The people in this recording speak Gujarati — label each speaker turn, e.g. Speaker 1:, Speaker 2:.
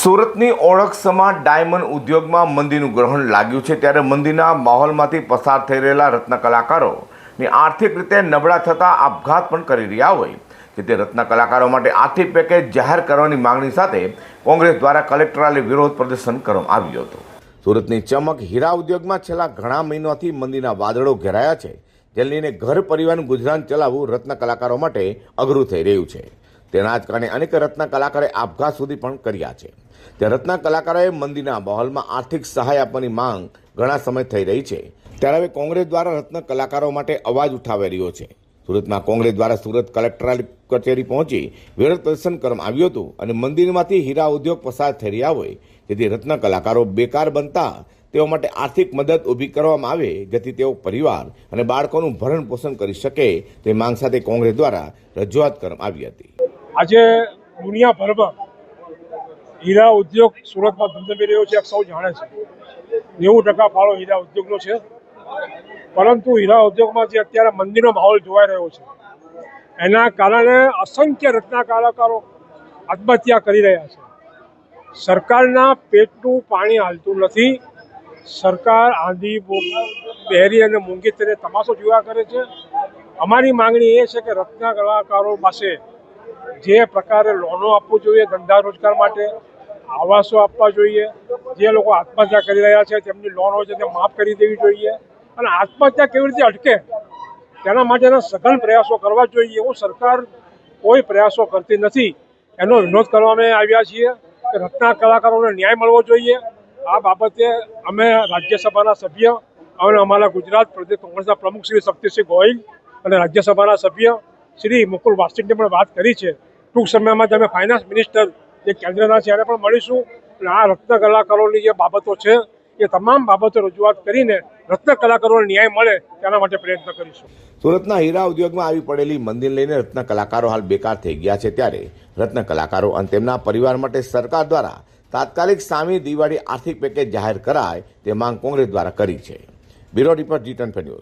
Speaker 1: સુરતની ઓળખ સમા ડાયમંડ ઉદ્યોગમાં મંદીનું ગ્રહણ લાગ્યું છે ત્યારે મંદીના માહોલમાંથી પસાર થઈ રહેલા રત્ન કલાકારોની આર્થિક રીતે નબળા થતા આપઘાત પણ કરી રહ્યા હોય કે તે રત્ન કલાકારો માટે આર્થિક પેકેજ જાહેર કરવાની માંગણી સાથે કોંગ્રેસ દ્વારા કલેક્ટરાલે વિરોધ પ્રદર્શન કરવામાં આવ્યું હતું. સુરતની ચમક હીરા ઉદ્યોગમાં છેલ્લા ઘણા મહિનાથી મંદીના વાદળો ઘેરાયા છે. જેને લઈને ઘર પરિવારનું ગુજરાન ચલાવવું રત્ન કલાકારો માટે અઘરું થઈ રહ્યું છે. તેના જ કારણે અનેક રત્ન કલાકારે આપઘાત સુધી પણ કર્યા છે. ત્યાં રત્ન કલાકારોએ મંદિરના માહોલમાં આર્થિક સહાય આપવાની માંગ ઘણા સમય થઈ રહી છે. ત્યારે હવે કોંગ્રેસ દ્વારા રત્ન કલાકારો માટે અવાજ ઉઠાવી રહ્યો છે. સુરતમાં કોંગ્રેસ દ્વારા સુરત કલેક્ટર કચેરી પહોંચી વિરોધ પ્રદર્શન કરવામાં આવ્યું હતું અને મંદિરમાંથી હીરા ઉદ્યોગ પસાર થઈ રહ્યા હોય, જેથી રત્ન કલાકારો બેકાર બનતા તેઓ માટે આર્થિક મદદ ઊભી કરવામાં આવે, જેથી તેઓ પરિવાર અને બાળકોનું ભરણ પોષણ કરી શકે તે માંગ સાથે કોંગ્રેસ દ્વારા રજૂઆત કરવામાં આવી હતી.
Speaker 2: આજે દુનિયાભરમાં હીરા ઉદ્યોગ સુરતમાં ધમધમી રહ્યો છે સૌ જાણે છે. નેવું ટકા ફાળો હીરા ઉદ્યોગનો છે. પરંતુ હીરા ઉદ્યોગમાં જે અત્યારે મંદીનો માહોલ જોવાઈ રહ્યો છે, એના કારણે અસંખ્ય રત્ના કલાકારો આત્મહત્યા કરી રહ્યા છે. સરકારના પેટનું પાણી હાલતું નથી. સરકાર આંધી પહેરી અને મૂંગી તેને તમાશો જોયા કરે છે. અમારી માંગણી એ છે કે રત્ના કલાકારો પાસે જે પ્રકારે લોનો આપવું જોઈએ ધંધા રોજગાર માટે, આવાસો આપવા જોઈએ, જે લોકો આત્મહત્યા કરી રહ્યા છે તેમની લોન હોય છે તે માફ કરી દેવી જોઈએ. અને આત્મહત્યા કેવી રીતે અટકે? તેના માટેના સઘન પ્રયાસો કરવા જોઈએ. એવું સરકાર કોઈ પ્રયાસો કરતી નથી. એનો વિરોધ કરવા અમે આવ્યા છીએ કે રત્ના કલાકારોને ન્યાય મળવો જોઈએ. આ બાબતે અમે રાજ્યસભાના સભ્ય અને અમારા ગુજરાત પ્રદેશ કોંગ્રેસના પ્રમુખ શ્રી શક્તિસિંહ ગોહિલ અને રાજ્યસભાના સભ્ય શ્રી મુકુલ વાસ્તિકને પણ વાત કરી છે. ટૂંક સમયમાં અમે ફાઇનાન્સ મિનિસ્ટર જે કેન્દ્રના છે, એને પણ મળીશું. અને આ રત્ન કલાકારોની જે બાબતો છે, એ તમામ બાબતો રજૂઆત કરીને રત્ન કલાકારોને ન્યાય મળે તેના માટે પ્રયત્ન કરીશું.
Speaker 1: સુરતના હીરા ઉદ્યોગમાં આવી પડેલી મંદિર લઈને રત્ન કલાકારો હાલ બેકાર થઈ ગયા છે ત્યારે રત્ન કલાકારો અને તેમના પરિવાર માટે સરકાર દ્વારા તાત્કાલિક સામી દિવાળી આર્થિક પેકેજ જાહેર કરાય તે માંગ કોંગ્રેસ દ્વારા કરી છે. બ્યુરો રિપોર્ટ જીટન ટ્વેન્ટી ન્યૂઝ.